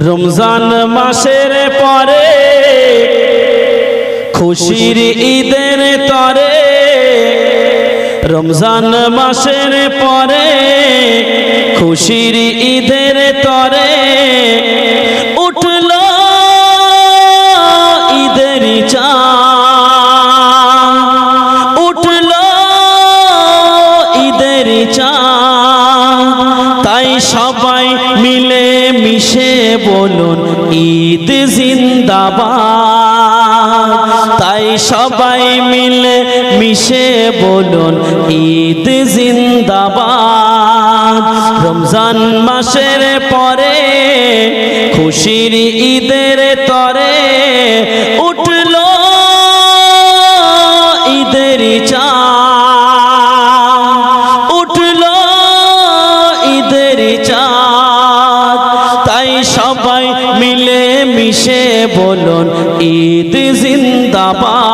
রমজান মাসের পরে খুশির ঈদের তরে রমজান মাসের পরে খুশির ঈদের তরে তাই সবাই মিলে মিশে বলুন, ঈদ জিন্দাবাদ। তাই সবাই মিলে মিশে বলুন, ঈদ জিন্দাবাদ। রমজান মাসের পরে, খুশির ঈদের তরে চাঁদ তাই সবাই মিলে মিশে বলুন ঈদ জিন্দাবাদ।